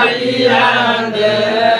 아리안데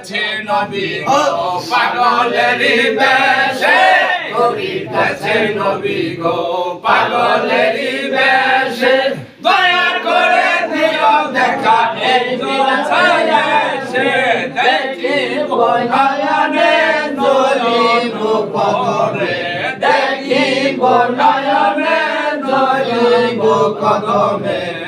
কাছে নবী গো পাগলের বেশে। নবীর কাছে নবী গো পাগলের বেশে। দয়া করে দিও দেখা এই দুলাছে দেখি বনায়নে নবীর উপরে দেখি বনায়নে নবীর কদমে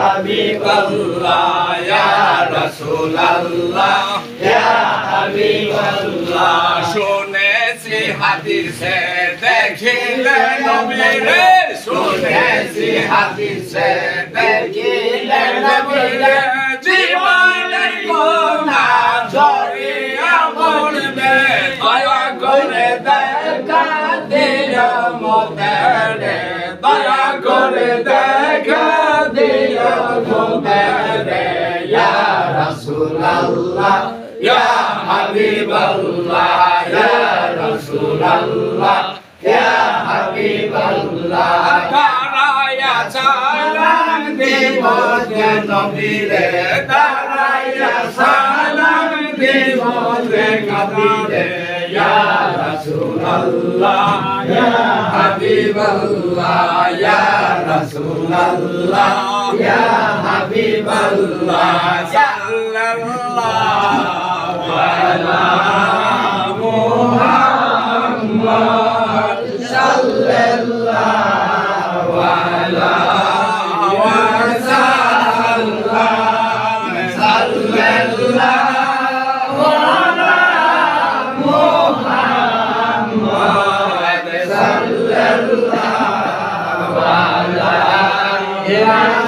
হাবিবাল্লাহ ইয়া রাসূলুল্লাহ ইয়া হাবিবাল্লাহ, ইয়া রাসূলুল্লাহ, ইয়া হাবিবাল্লাহ। শুনেছি হাদিসে, দেখিলে নবীরে, শুনেছি হাদিসে, দেখিলে নবীরে জীবনের কোনা ঝরিয়া পড়বে। দয়া করে দেখা দিও মোদের দয়া করে দেখা রাসূলুল্লাহ, ইয়া হাবিবাল্লাহ, ইয়া রাসূলুল্লাহ, ইয়া হাবিবাল্লাহ। দাঁড়ায়া সালাম দেব যে নবীরে দাঁড়ায়া সালাম দেব যে নবীরে। ইয়া রাসূলুল্লাহ ইয়া হাবিবাল্লাহ ইয়া রাসূলুল্লাহ ইয়া হাবিবাল্লাহ সাল্লাল্লাহু আলা Muhammad Graças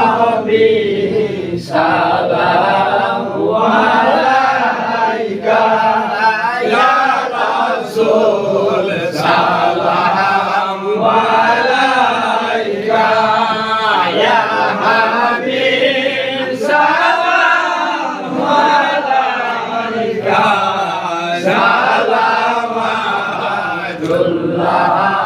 Rabbi salamu alaika ya Rasul salamu alaika ya Habib salamu alaika salamatullah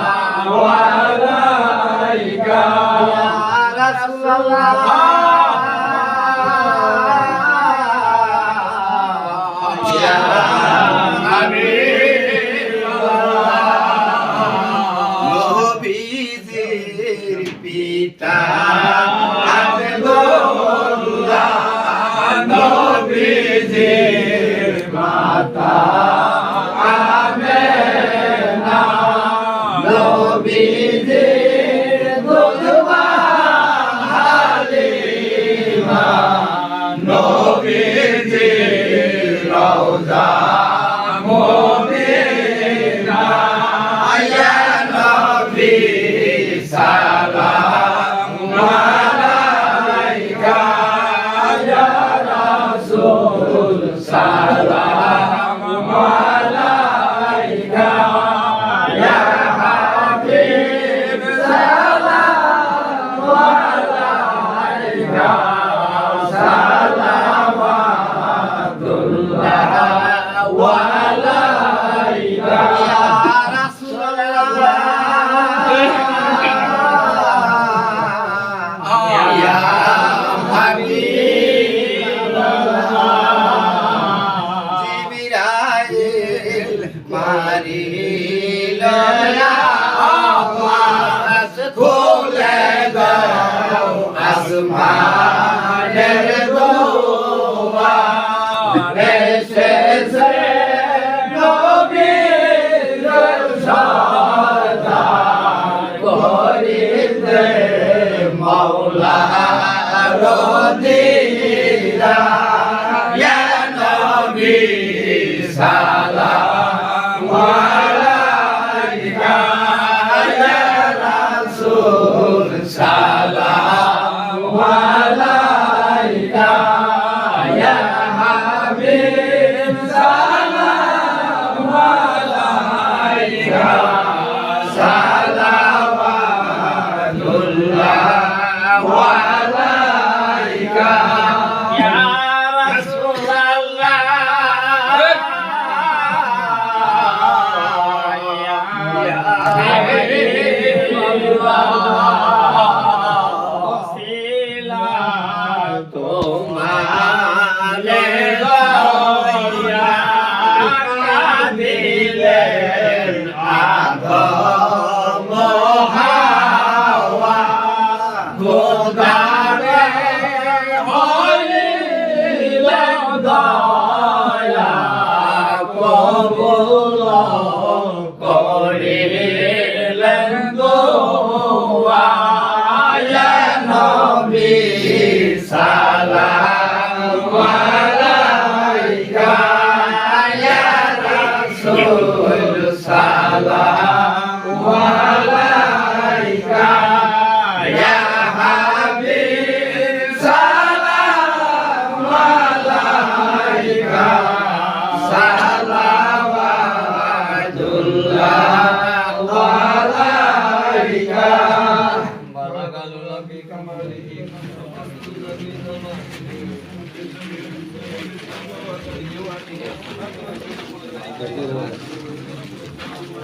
Pita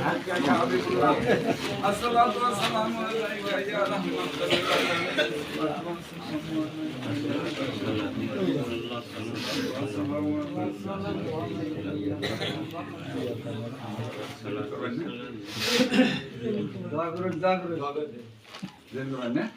يا حبيب الله الصلاة والسلام عليك يا رحمة الله جاگرن جاگرن